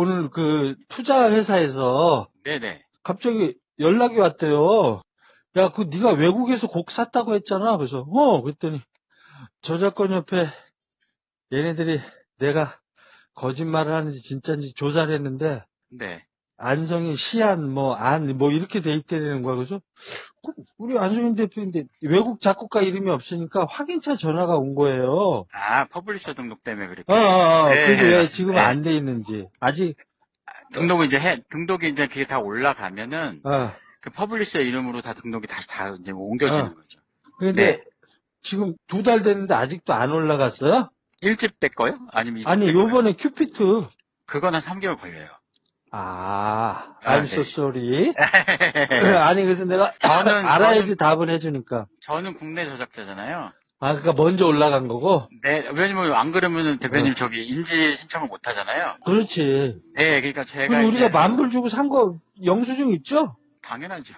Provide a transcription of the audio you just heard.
오늘 그 투자 회사에서 네네. 갑자기 연락이 왔대요. 야, 그 네가 외국에서 곡 샀다고 했잖아. 그래서 어, 그랬더니 저작권 협회 얘네들이 내가 거짓말을 하는지 진짜인지 조사를 했는데 네. 안성인 시안 뭐 안 뭐 이렇게 돼 있다는 거야. 그래서 그 우리 안성인 대표인데 외국 작곡가 이름이 없으니까 확인차 전화가 온 거예요. 아, 퍼블리셔 등록 때문에 그렇게. 어, 어, 어. 네, 왜. 지금 네. 안돼 있는지 아직 등록을 이제 해, 등록이 이제 그게 다 올라가면은, 어. 그 퍼블리셔 이름으로 다 등록이 다시 다 이제 옮겨지는 어. 거죠. 그런데 네. 지금 두 달 됐는데 아직도 안 올라갔어요? 1집 때 거요? 아니면 2집 아니? 요번에 큐피트 한 3개월 걸려요. 아, 아, I'm so 네. sorry. 아니, 그래서 내가 저는- 알아야지 저는- 답을 해주니까. 저는 국내 저작자잖아요. 아, 그러니까 먼저 올라간 거고? 네, 왜냐면 안 그러면은 대표님 어. 저기 인지 신청을 못 하잖아요. 그렇지. 네, 그러니까 제가 우리가 만불 주고 산 거 영수증 있죠? 당연하죠.